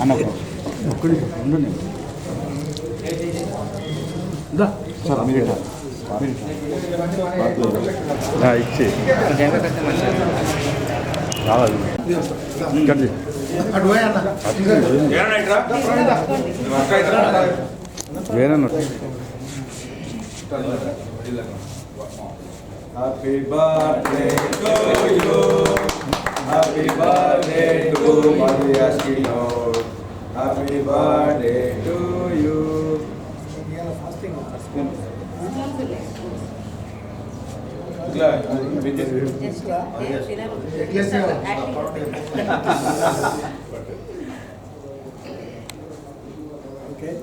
అన్న ఒక్కడి ఉండండి సార్ మీరు ఇచ్చి రావాలి కట్ చేయి. వేరన్న Happy birthday to you. Happy birthday to Maria Lord. Happy birthday to you. Okay. Okay.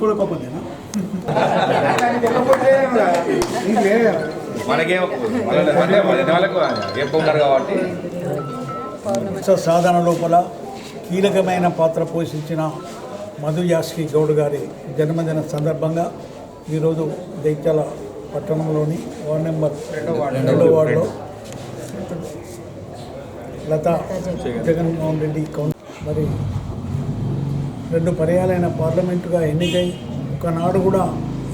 కూడా మనకేం కాబట్టి. సాధన లోపల కీలకమైన పాత్ర పోషించిన మధు యాస్కి గౌడ్ గారి జన్మదిన సందర్భంగా ఈరోజు జైత్యాల పట్టణంలోని వార్డ్ నెంబర్ రెండో వార్డులో లతా జగన్మోహన్ రెడ్డి కౌన్ మరి రెండు పర్యాలైన పార్లమెంటుగా ఎన్నికై ఒకనాడు కూడా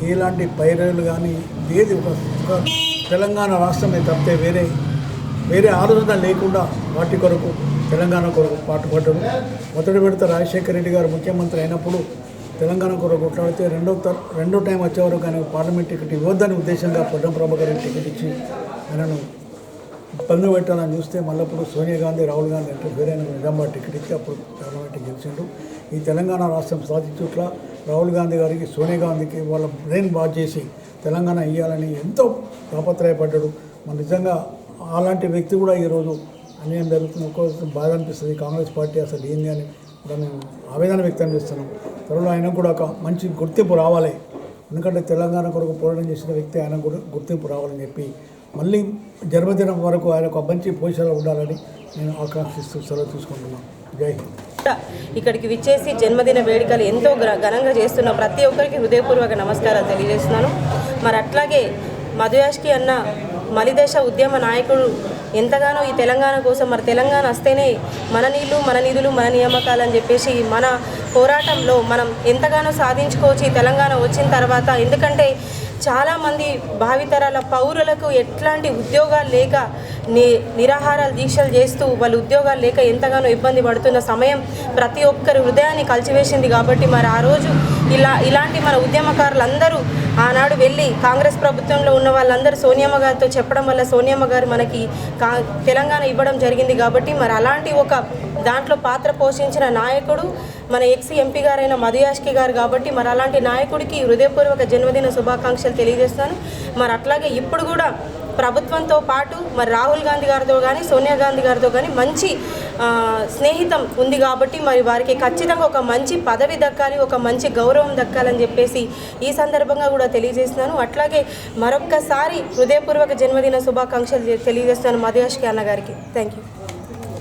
ఎలాంటి పైరలు కానీ ఏది ఒక ఒక తెలంగాణ రాష్ట్రమే తప్పితే వేరే వేరే ఆలోచన లేకుండా వాటి కొరకు తెలంగాణ కొరకు పాటుపడ్డరు. మొదటి విడత రాజశేఖర రెడ్డి గారు ముఖ్యమంత్రి అయినప్పుడు తెలంగాణ కొరకు కొట్లాడితే రెండో త రెండో టైం వచ్చేవారు కానీ ఆయన పార్లమెంట్ టికెట్ ఇవ్వద్దని ఉద్దేశంగా పొన్నం ప్రభాకర్ టికెట్ ఇచ్చి ఆయనను ఇబ్బంది పెట్టాలని చూస్తే మళ్ళప్పుడు సోనియా గాంధీ రాహుల్ గాంధీ అంటే వేరే నిజామాబాద్ టికెట్ ఇచ్చి అప్పుడు పార్లమెంట్ గెలిచిండు. ఈ తెలంగాణ రాష్ట్రం సాధించుట్ల రాహుల్ గాంధీ గారికి సోనియా గాంధీకి వాళ్ళ బ్రెయిన్ బాగా చేసి తెలంగాణ ఇవ్వాలని ఎంతో తాపత్రయపడ్డాడు. మన నిజంగా అలాంటి వ్యక్తి కూడా ఈరోజు అన్యాయం జరుగుతుంది ఒక్కొక్క బాధ అనిపిస్తుంది. కాంగ్రెస్ పార్టీ అసలు ఏంది అని కూడా మేము ఆవేదన వ్యక్తం చేస్తున్నాం. త్వరలో ఆయన కూడా ఒక మంచి గుర్తింపు రావాలి. ఎందుకంటే తెలంగాణ కొరకు పోరాటం చేసిన వ్యక్తి ఆయన కూడా గుర్తింపు రావాలని చెప్పి మళ్ళీ జన్మదినం వరకు ఆయన ఒక మంచి పొజిషన్లో ఉండాలని నేను ఆకాంక్షిస్తూ సెలవు తీసుకుంటున్నాను. జై హింద్. ఇక్కడికి విచ్చేసి జన్మదిన వేడుకలు ఎంతో ఘనంగా చేస్తున్న ప్రతి ఒక్కరికి హృదయపూర్వక నమస్కారాలు తెలియజేస్తున్నాను. మరి అట్లాగే మధుయాష్కి అన్న మలిదేశ ఉద్యమ నాయకుడు ఎంతగానో ఈ తెలంగాణ కోసం మరి తెలంగాణ వస్తేనే మన నీళ్ళు మన నిధులు మన నియామకాలు అని చెప్పేసి మన పోరాటంలో మనం ఎంతగానో సాధించుకోవచ్చు ఈ తెలంగాణ వచ్చిన తర్వాత. ఎందుకంటే చాలామంది భావితరాల పౌరులకు ఎట్లాంటి ఉద్యోగాలు లేక ని నిరాహారాలు దీక్షలు చేస్తూ వాళ్ళు ఉద్యోగాలు లేక ఎంతగానో ఇబ్బంది పడుతున్న సమయం ప్రతి ఒక్కరి హృదయాన్ని కలిచివేసింది కాబట్టి మరి ఆ రోజు ఇలా ఇలాంటి మన ఉద్యమకారులందరూ ఆనాడు వెళ్ళి కాంగ్రెస్ ప్రభుత్వంలో ఉన్న వాళ్ళందరూ సోనియమ్మ గారితో చెప్పడం వల్ల సోనియమ్మ గారు మనకి కా తెలంగాణ ఇవ్వడం జరిగింది కాబట్టి మరి అలాంటి ఒక దాంట్లో పాత్ర పోషించిన నాయకుడు మన ఎక్స్ ఎంపీ గారైన మధుయాష్కి గారు కాబట్టి మరి అలాంటి నాయకుడికి హృదయపూర్వక జన్మదిన శుభాకాంక్షలు తెలియజేస్తాను. మరి అట్లాగే ఇప్పుడు కూడా ప్రభుత్వంతో పాటు మరి రాహుల్ గాంధీ గారితో కానీ సోనియా గాంధీ గారితో కానీ మంచి స్నేహితం ఉంది కాబట్టి మరి వారికి ఖచ్చితంగా ఒక మంచి పదవి దక్కాలి ఒక మంచి గౌరవం దక్కాలని చెప్పేసి ఈ సందర్భంగా కూడా తెలియజేస్తున్నాను. అట్లాగే మరొక్కసారి హృదయపూర్వక జన్మదిన శుభాకాంక్షలు తెలియజేస్తాను మధుయాష్కి అన్న గారికి థ్యాంక్ యూ